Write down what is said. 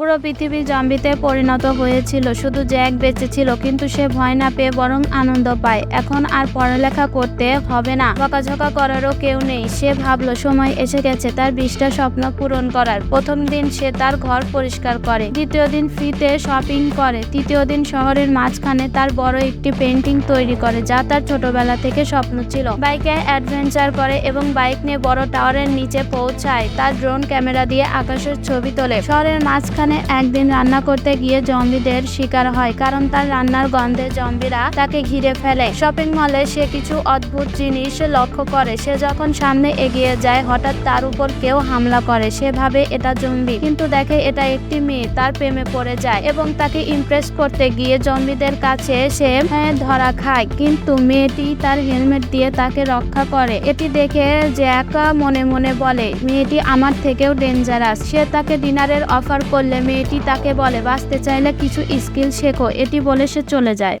পুরো পৃথিবী জম্বিতে পরিণত হয়েছিল, শুধু জ্যাক বেঁচে ছিল, কিন্তু সে ভয় না পেয়ে বরং আনন্দ পায়। এখন আর পড়ালেখা করতে হবে না। বকাঝকা করারও কেউ নেই। সে ভাবলো, সময় এসে গেছে তার বিশটা স্বপ্ন পূরণ করার। প্রথম দিন সে তার ঘর পরিষ্কার করে, দ্বিতীয় দিন ফ্রিতে শপিং করে, তৃতীয় দিন শহরের মাঝখানে তার বড় একটি পেন্টিং তৈরি করে, যা তার ছোটবেলা থেকে স্বপ্ন ছিল। বাইকে অ্যাডভেঞ্চার করে এবং বাইক নিয়ে বড় টাওয়ারের নিচে পৌঁছায়। তার ড্রোন ক্যামেরা দিয়ে আকাশের ছবি তোলে। শহরের মাঝখানে একদিন রান্না করতে গিয়ে জম্বিদের শিকার হয় কারণ তার রান্নার গন্ধে জম্বিরা তাকে ঘিরে ফেলে। শপিং মলে সে কিছু অদ্ভুত জিনিস লক্ষ্য করে। সে যখন সামনে এগিয়ে যায় হঠাৎ তার উপর কেউ হামলা করে। সে ভাবে এটা জম্বি। কিন্তু দেখে এটা একটি মেয়ে তার প্রেমে পড়ে যায় এবং তাকে ইমপ্রেস করতে গিয়ে জম্বিদের কাছে সে হ্যাঁ, ধরা খায়। কিন্তু মেয়েটি তার হেলমেট দিয়ে তাকে রক্ষা করে। এটি দেখে জ্যাক মনে মনে বলে মেয়েটি আমার থেকেও ডেঞ্জারাস সে তাকে ডিনারের অফার করলে মেয়েটি তাকে বলে বাঁচতে চাইলে কিছু স্কিল শেখো। এটি বলে সে চলে যায়।